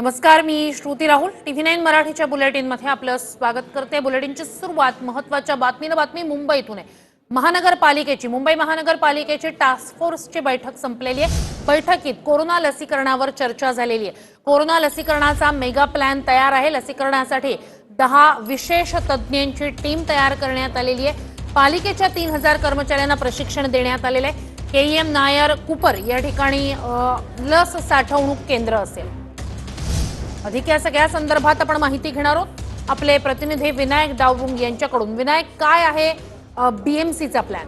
नमस्कार मी Shruti Rahul. TV nine मराठीच्या बुलेटिनमध्ये आपलं स्वागत करते. बुलेटिनची सुरुवात महत्त्वाच्या बातमीनं बातमी मुंबईतून आहे. महानगरपालिकेची मुंबई महानगरपालिकेची टास्क फोर्सची बैठक संपलेली आहे. बैठकीत कोरोना लसीकरणावर चर्चा झालेली आहे. कोरोना लसीकरणाचा मेगा प्लॅन तयार आहे. लसीकरणासाठी दहा विशेष तज्ज्ञांची टीम तयार करण्यात आलेली आहे. पालिकेच्या तीन हजार कर्मचाऱ्यांना प्रशिक्षण देण्यात आलेलं आहे. के एम नायर कुपर या ठिकाणी लस साठवणूक केंद्र असेल. अधिक या सगळ्या संदर्भात आपण माहिती घेणार आहोत. आपले प्रतिनिधी विनायक डावरुंग यांच्याकडून. विनायक काय आहे बीएमसीचा प्लॅन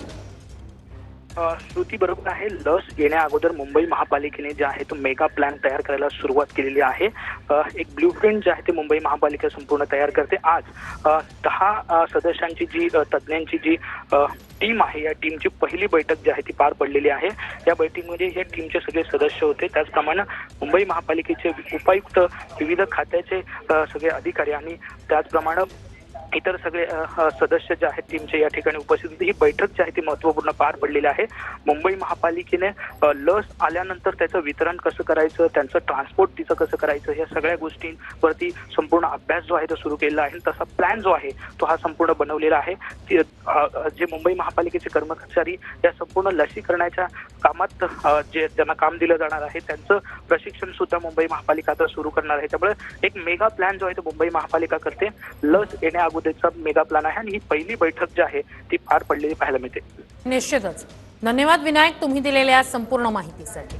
श्रुती बरोबर आहे. लस येण्या अगोदर मुंबई महापालिकेने जे आहे तो मेगा प्लॅन तयार करायला सुरुवात केलेली आहे. एक ब्ल्यू प्रिंट जे आहे ते मुंबई महापालिका संपूर्ण तयार करते. आज दहा सदस्यांची जी तज्ज्ञांची जी टीम आहे या टीमची पहिली बैठक जी आहे ती पार पडलेली आहे. या बैठकीमध्ये या टीमचे सगळे सदस्य होते. त्याचप्रमाणे मुंबई महापालिकेचे उपायुक्त विविध खात्याचे सगळे अधिकारी आणि त्याचप्रमाणे इतर सगळे सदस्य जे आहेत टीमचे या ठिकाणी उपस्थित होते. ही बैठक जी आहे ती महत्त्वपूर्ण पार पडलेली आहे. मुंबई महापालिकेने लस आल्यानंतर त्याचं वितरण कसं करायचं त्यांचं ट्रान्सपोर्ट तिचं कसं करायचं या सगळ्या गोष्टींवरती संपूर्ण अभ्यास जो आहे तो सुरू केलेला आहे. तसा प्लॅन जो आहे तो हा संपूर्ण बनवलेला आहे. जे मुंबई महापालिकेचे कर्मचारी या संपूर्ण लसीकरणाच्या कामात जे त्यांना काम दिलं जाणार आहे त्यांचं प्रशिक्षण सुद्धा मुंबई महापालिका आता सुरू करणार आहे. त्यामुळे एक मेगा प्लॅन जो आहे तो मुंबई महापालिका करते. लस येण्या अगोदरचा मेगा प्लॅन आहे आणि ही पहिली बैठक जी आहे ती पार पडलेली पाहायला मिळते. निश्चितच. धन्यवाद विनायक तुम्ही दिलेल्या संपूर्ण माहितीसाठी.